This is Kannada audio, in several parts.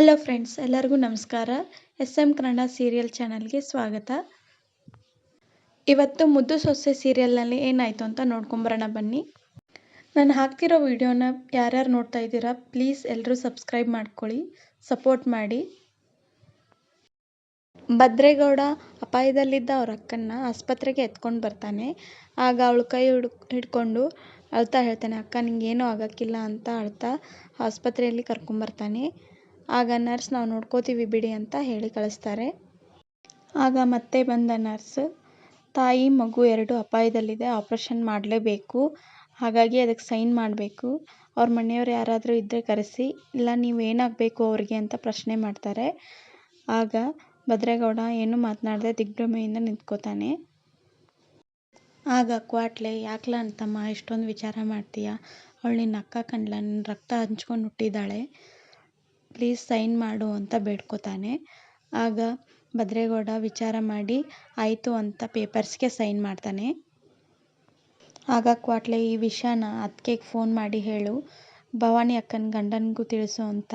ಹಲೋ ಫ್ರೆಂಡ್ಸ್ ಎಲ್ಲರಿಗೂ ನಮಸ್ಕಾರ. ಎಸ್ ಎಂ ಕನ್ನಡ ಸೀರಿಯಲ್ ಚಾನಲ್ಗೆ ಸ್ವಾಗತ. ಇವತ್ತು ಮುದ್ದು ಸೊಸೆ ಸೀರಿಯಲ್ನಲ್ಲಿ ಏನಾಯಿತು ಅಂತ ನೋಡ್ಕೊಂಬರೋಣ ಬನ್ನಿ. ನಾನು ಹಾಕ್ತಿರೋ ವಿಡಿಯೋನ ಯಾರ್ಯಾರು ನೋಡ್ತಾ ಇದ್ದೀರಾ ಪ್ಲೀಸ್ ಎಲ್ಲರೂ ಸಬ್ಸ್ಕ್ರೈಬ್ ಮಾಡ್ಕೊಳ್ಳಿ ಸಪೋರ್ಟ್ ಮಾಡಿ. ಭದ್ರೇಗೌಡ ಅಪಾಯದಲ್ಲಿದ್ದ ಅವ್ರ ಅಕ್ಕನ್ನ ಆಸ್ಪತ್ರೆಗೆ ಎತ್ಕೊಂಡು ಬರ್ತಾನೆ. ಆಗ ಅವಳು ಕೈ ಹಿಡ್, ಹಿಡ್ಕೊಂಡು ಅಳ್ತಾ ಹೇಳ್ತಾನೆ, ಅಕ್ಕ, ನಿಂಗೇನೂ ಆಗೋಕ್ಕಿಲ್ಲ ಅಂತ ಅಳ್ತಾ ಆಸ್ಪತ್ರೆಯಲ್ಲಿ ಕರ್ಕೊಂಬರ್ತಾನೆ. ಆಗ ನರ್ಸ್ ನಾವು ನೋಡ್ಕೋತೀವಿ ಬಿಡಿ ಅಂತ ಹೇಳಿ ಕಳಿಸ್ತಾರೆ. ಆಗ ಮತ್ತೆ ಬಂದ ನರ್ಸ್, ತಾಯಿ, ಮಗು ಎರಡು ಅಪಾಯದಲ್ಲಿದೆ, ಆಪ್ರೇಷನ್ ಮಾಡಲೇಬೇಕು, ಹಾಗಾಗಿ ಅದಕ್ಕೆ ಸೈನ್ ಮಾಡಬೇಕು. ಅವ್ರ ಮನೆಯವ್ರು ಯಾರಾದರೂ ಇದ್ದರೆ ಕರೆಸಿ, ಇಲ್ಲ ನೀವು ಏನಾಗಬೇಕು ಅವ್ರಿಗೆ ಅಂತ ಪ್ರಶ್ನೆ ಮಾಡ್ತಾರೆ. ಆಗ ಭದ್ರೇಗೌಡ ಏನು ಮಾತನಾಡದೆ ದಿಗ್ಭ್ರಮೆಯಿಂದ ನಿಂತ್ಕೋತಾನೆ. ಆಗ ಕ್ವಾಟ್ಲೆ, ಯಾಕ್ಲ ಅಂತಮ್ಮ, ಇಷ್ಟೊಂದು ವಿಚಾರ ಮಾಡ್ತೀಯ? ಅವಳು ನಿನ್ನ ಅಕ್ಕ ಕಂಡ್ಲ, ನಿನ್ನ ರಕ್ತ ಹಂಚ್ಕೊಂಡು ಹುಟ್ಟಿದ್ದಾಳೆ. ಪ್ಲೀಸ್ ಸೈನ್ ಮಾಡು ಅಂತ ಬೇಡ್ಕೊತಾನೆ. ಆಗ ಭದ್ರೇಗೌಡ ವಿಚಾರ ಮಾಡಿ, ಆಯಿತು ಅಂತ ಪೇಪರ್ಸ್ಗೆ ಸೈನ್ ಮಾಡ್ತಾನೆ. ಆಗ ಕ್ವಾಟ್ಲೆ ಈ ವಿಷಯನ ಅತ್ತಿಗೆಗೆ ಫೋನ್ ಮಾಡಿ ಹೇಳು. ಭವಾನಿ ಅಕ್ಕನ ಗಂಡನಿಗೂ ತಿಳಿಸು ಅಂತ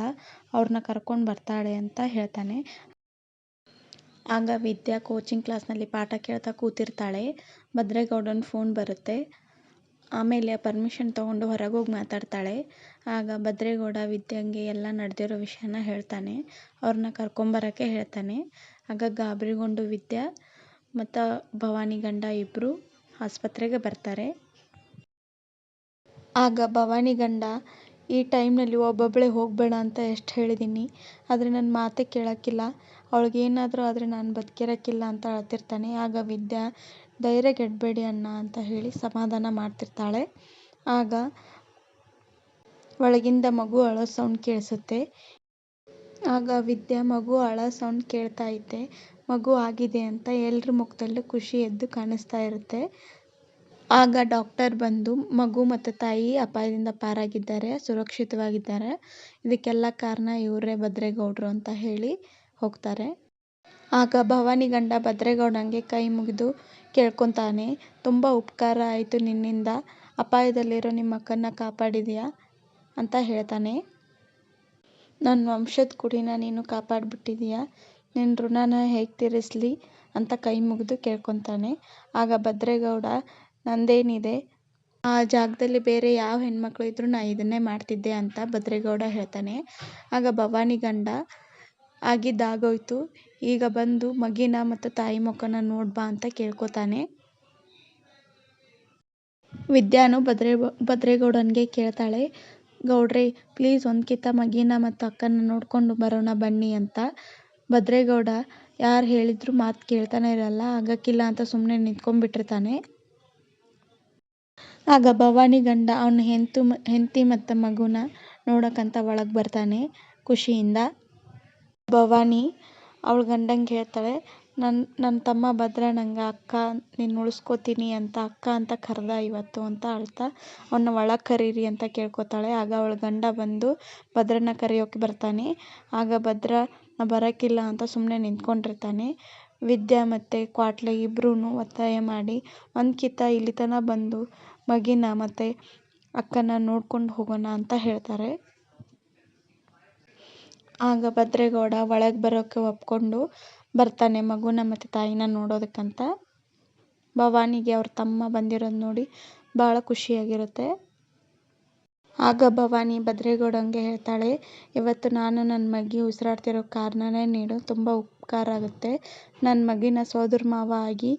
ಅವ್ರನ್ನ ಕರ್ಕೊಂಡು ಬರ್ತಾಳೆ ಅಂತ ಹೇಳ್ತಾನೆ. ಆಗ ವಿದ್ಯಾ ಕೋಚಿಂಗ್ ಕ್ಲಾಸ್ನಲ್ಲಿ ಪಾಠ ಕೇಳ್ತಾ ಕೂತಿರ್ತಾಳೆ. ಭದ್ರೇಗೌಡನ ಫೋನ್ ಬರುತ್ತೆ. ಆಮೇಲೆ ಪರ್ಮಿಷನ್ ತೊಗೊಂಡು ಹೊರಗೆ ಹೋಗಿ ಮಾತಾಡ್ತಾಳೆ. ಆಗ ಭದ್ರೇಗೌಡ, ವಿದ್ಯಾಂಗೆ ಎಲ್ಲ ನಡೆದಿರೋ ವಿಷಯನ ಹೇಳ್ತಾನೆ. ಅವ್ರನ್ನ ಕರ್ಕೊಂಬರೋಕ್ಕೆ ಹೇಳ್ತಾನೆ. ಆಗ ಗಾಬರಿಗೊಂಡು ವಿದ್ಯಾ ಮತ್ತು ಭವಾನಿ ಗಂಡ ಇಬ್ಬರು ಆಸ್ಪತ್ರೆಗೆ ಬರ್ತಾರೆ. ಆಗ ಭವಾನಿ ಗಂಡ, ಈ ಟೈಮ್ನಲ್ಲಿ ಒಬ್ಬೊಬ್ಬಳೇ ಹೋಗಬೇಡ ಅಂತ ಎಷ್ಟು ಹೇಳಿದ್ದೀನಿ ಆದರೆ ನನ್ನ ಮಾತೇ ಕೇಳೋಕ್ಕಿಲ್ಲ. ಅವಳಿಗೇನಾದರೂ ಆದರೆ ನಾನು ಬದುಕಿರೋಕ್ಕಿಲ್ಲ ಅಂತ ಅಳ್ತಿರ್ತಾನೆ. ಆಗ ವಿದ್ಯಾ ಧೈರ್ಯಗೆಡಬೇಡಿ ಅಣ್ಣ ಅಂತ ಹೇಳಿ ಸಮಾಧಾನ ಮಾಡ್ತಿರ್ತಾಳೆ. ಆಗ ಒಳಗಿಂದ ಮಗು ಅಳೋ ಸೌಂಡ್ ಕೇಳಿಸುತ್ತೆ. ಆಗ ವಿದ್ಯಾ, ಮಗು, ಅಳೋ ಸೌಂಡ್ ಕೇಳ್ತಾ ಇದ್ದೆ. ಮಗು ಆಗಿದೆ ಅಂತ ಎಲ್ಲರ ಮುಖದಲ್ಲೂ ಖುಷಿ ಎದ್ದು ಕಾಣಿಸ್ತಾ ಇರುತ್ತೆ. ಆಗ ಡಾಕ್ಟರ್ ಬಂದು ಮಗು ಮತ್ತು ತಾಯಿ ಅಪಾಯದಿಂದ ಪಾರಾಗಿದ್ದಾರೆ, ಸುರಕ್ಷಿತವಾಗಿದ್ದಾರೆ. ಇದಕ್ಕೆಲ್ಲ ಕಾರಣ ಇವರೇ ಭದ್ರೇಗೌಡರು ಅಂತ ಹೇಳಿ ಹೋಗ್ತಾರೆ. ಆಗ ಭವಾನಿ ಗಂಡ ಭದ್ರೇಗೌಡನಿಗೆ ಕೈ ಮುಗಿದು ಕೇಳ್ಕೊತಾನೆ, ತುಂಬ ಉಪಕಾರ ಆಯಿತು ನಿನ್ನಿಂದ. ಅಪಾಯದಲ್ಲಿರೋ ನಿಮ್ಮ ಅಕ್ಕನ್ನ ಕಾಪಾಡಿದೀಯಾ? ಅಂತ ಹೇಳ್ತಾನೆ. ನನ್ನ ವಂಶದ ಕುಡಿನ ನೀನು ಕಾಪಾಡಿಬಿಟ್ಟಿದೀಯ? ನಿನ್ನ ಋಣನ ಹೇಗೆ ತೀರಿಸಲಿ? ಅಂತ ಕೈ ಮುಗಿದು ಕೇಳ್ಕೊತಾನೆ. ಆಗ ಭದ್ರೇಗೌಡ, ನಂದೇನಿದೆ? ಆ ಜಾಗದಲ್ಲಿ ಬೇರೆ ಯಾವ ಹೆಣ್ಮಕ್ಳು ಇದ್ದರೂ ನಾ ಇದನ್ನೇ ಮಾಡ್ತಿದ್ದೆ ಅಂತ ಭದ್ರೇಗೌಡ ಹೇಳ್ತಾನೆ. ಆಗ ಭವಾನಿ ಗಂಡ ಆಗಿದ್ದಾಗೋಯ್ತು. ಈಗ ಬಂದು ಮಗಿನ ಮತ್ತು ತಾಯಿ ಮುಖನ ನೋಡ್ಬಾ ಅಂತ ಕೇಳ್ಕೊತಾನೆ. ವಿದ್ಯಾನು ಭದ್ರೇ, ಭದ್ರೇಗೌಡನಿಗೆ ಕೇಳ್ತಾಳೆ, ಗೌಡ್ರೆ ಪ್ಲೀಸ್ ಒಂದ್ಕಿತ ಮಗಿನ ಮತ್ತು ಅಕ್ಕನ ನೋಡ್ಕೊಂಡು ಬರೋಣ ಬನ್ನಿ ಅಂತ. ಭದ್ರೇಗೌಡ ಯಾರು ಹೇಳಿದ್ರು ಮಾತು ಕೇಳ್ತಾನೆ ಇರಲ್ಲ, ಆಗಕ್ಕಿಲ್ಲ ಅಂತ ಸುಮ್ಮನೆ ನಿಂತ್ಕೊಂಡ್ಬಿಟ್ಟಿರ್ತಾನೆ. ಆಗ ಭವಾನಿ ಗಂಡ ಅವನ ಹೆಂತು ಹೆಂಡತಿ ಮತ್ತು ಮಗುನ ನೋಡೋಕ್ಕಂತ ಒಳಗೆ ಬರ್ತಾನೆ ಖುಷಿಯಿಂದ. ಭವಾನಿ, ಅವಳ ಗಂಡಂಗೆ ಹೇಳ್ತಾಳೆ ನನ್ನ ನನ್ನ ತಮ್ಮ ಭದ್ರ, ನಂಗೆ ಅಕ್ಕ ನಿನ್ನ ಉಳಿಸ್ಕೋತೀನಿ ಅಂತ, ಅಕ್ಕ ಅಂತ ಕರೆದ ಇವತ್ತು, ಅಂತ ಅಳ್ತಾ ಅವನ್ನ ಒಳಗೆ ಕರೀರಿ ಅಂತ ಕೇಳ್ಕೊತಾಳೆ, ಆಗ ಅವಳ ಗಂಡ ಬಂದು ಭದ್ರನ ಕರೆಯೋಕೆ ಬರ್ತಾನೆ, ಆಗ ಭದ್ರ, ನಾ ಬರೋಕ್ಕಿಲ್ಲ ಅಂತ ಸುಮ್ಮನೆ ನಿಂತ್ಕೊಂಡಿರ್ತಾನೆ, ವಿದ್ಯಾ ಮತ್ತು ಕ್ವಾಟ್ಲೆ ಇಬ್ಬರೂ ಒತ್ತಾಯ ಮಾಡಿ ಒಂದ್ಕಿತ ಇಲ್ಲಿ ತನಕ ಬಂದು, ಮಗಿನ ಮತ್ತು ಅಕ್ಕನ ನೋಡ್ಕೊಂಡು ಹೋಗೋಣ, ಅಂತ ಹೇಳ್ತಾರೆ. ಆಗ ಭದ್ರೇಗೌಡ ಒಳಗೆ ಬರೋಕ್ಕೆ ಒಪ್ಪಿಕೊಂಡು ಬರ್ತಾನೆ ಮಗುನ ಮತ್ತು ತಾಯಿನ ನೋಡೋದಕ್ಕಂತ. ಭವಾನಿಗೆ ಅವ್ರ ತಮ್ಮ ಬಂದಿರೋದು ನೋಡಿ ಭಾಳ ಖುಷಿಯಾಗಿರುತ್ತೆ. ಆಗ ಭವಾನಿ ಭದ್ರೇಗೌಡಂಗೆ ಹೇಳ್ತಾಳೆ, ಇವತ್ತು ನಾನು ನನ್ನ ಮಗಿ ಉಸಿರಾಡ್ತಿರೋ ಕಾರಣನೇ ನೀಡು ತುಂಬ ಉಪಕಾರ ಆಗುತ್ತೆ. ನನ್ನ ಮಗಿನ ಸೋದರ ಮಾವ ಆಗಿ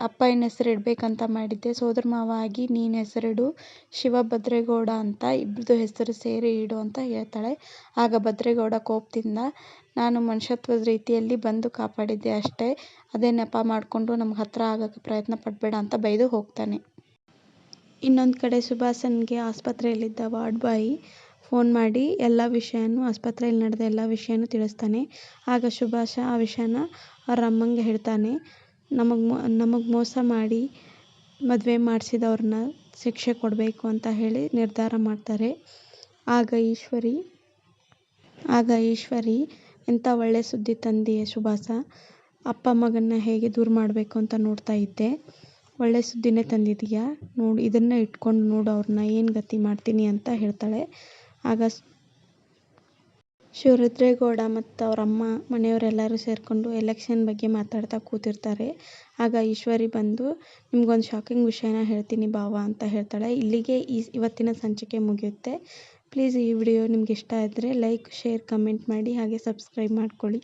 ಅಪ್ಪನ ಹೆಸರು ಇಡಬೇಕಂತ ಮಾಡಿದ್ದೆ. ಸೋದರ ಮಾವ ಆಗಿ ನೀನು ಹೆಸರಿಡು ಶಿವಭದ್ರೇಗೌಡ ಅಂತ ಇಬ್ಬರದು ಹೆಸರು ಸೇರಿ ಇಡು ಅಂತ ಹೇಳ್ತಾಳೆ. ಆಗ ಭದ್ರೇಗೌಡ ಕೋಪದಿಂದ, ನಾನು ಮನುಷ್ಯತ್ವದ ರೀತಿಯಲ್ಲಿ ಬಂದು ಕಾಪಾಡಿದ್ದೆ ಅಷ್ಟೇ. ಅದೇ ನೆಪ ಮಾಡಿಕೊಂಡು ನಮ್ಗೆ ಹತ್ತಿರ ಆಗೋಕ್ಕೆ ಪ್ರಯತ್ನ ಪಡಬೇಡ ಅಂತ ಬೈದು ಹೋಗ್ತಾನೆ. ಇನ್ನೊಂದು ಕಡೆ ಸುಭಾಷನ್ಗೆ ಆಸ್ಪತ್ರೆಯಲ್ಲಿದ್ದ ವಾರ್ಡ್ ಬಾಯಿ ಫೋನ್ ಮಾಡಿ ಎಲ್ಲ ವಿಷಯನೂ ಆಸ್ಪತ್ರೆಯಲ್ಲಿ ನಡೆದ ಎಲ್ಲ ವಿಷಯನೂ ತಿಳಿಸ್ತಾನೆ. ಆಗ ಸುಭಾಷ ಆ ವಿಷಯನ ಅವರ ಅಮ್ಮಂಗೆ ಹೇಳ್ತಾನೆ. ನಮಗೆ ನಮಗೆ ಮೋಸ ಮಾಡಿ ಮದುವೆ ಮಾಡಿಸಿದವ್ರನ್ನ ಶಿಕ್ಷೆ ಕೊಡಬೇಕು ಅಂತ ಹೇಳಿ ನಿರ್ಧಾರ ಮಾಡ್ತಾರೆ. ಆಗ ಈಶ್ವರಿ ಆಗ ಈಶ್ವರಿ ಎಂಥ ಒಳ್ಳೆ ಸುದ್ದಿ ತಂದೆಯೇ ಸುಭಾಸ. ಅಪ್ಪ ಮಗನ್ನ ಹೇಗೆ ದೂರ ಮಾಡಬೇಕು ಅಂತ ನೋಡ್ತಾ ಇದ್ದೆ. ಒಳ್ಳೆ ಸುದ್ದಿನೇ ತಂದಿದೀಯಾ? ನೋಡಿ, ಇದನ್ನು ಇಟ್ಕೊಂಡು ನೋಡು ಅವ್ರನ್ನ, ಏನು ಗತಿ ಮಾಡ್ತೀನಿ ಅಂತ ಹೇಳ್ತಾಳೆ. ಆಗ ಶಿವರುದ್ರೇಗೌಡ ಮತ್ತು ಅವರ ಅಮ್ಮ ಮನೆಯವರೆಲ್ಲರೂ ಸೇರಿಕೊಂಡು ಎಲೆಕ್ಷನ್ ಬಗ್ಗೆ ಮಾತಾಡ್ತಾ ಕೂತಿರ್ತಾರೆ. ಆಗ ಈಶ್ವರಿ ಬಂದು, ನಿಮ್ಗೊಂದು ಶಾಕಿಂಗ್ ವಿಷಯನ ಹೇಳ್ತೀನಿ ಭಾವ ಅಂತ ಹೇಳ್ತಾಳೆ. ಇಲ್ಲಿಗೆ ಈ ಇವತ್ತಿನ ಸಂಚಿಕೆ ಮುಗಿಯುತ್ತೆ. ಪ್ಲೀಸ್ ಈ ವಿಡಿಯೋ ನಿಮ್ಗೆ ಇಷ್ಟ ಆದರೆ ಲೈಕ್ ಶೇರ್ ಕಮೆಂಟ್ ಮಾಡಿ ಹಾಗೆ ಸಬ್ಸ್ಕ್ರೈಬ್ ಮಾಡ್ಕೊಳ್ಳಿ.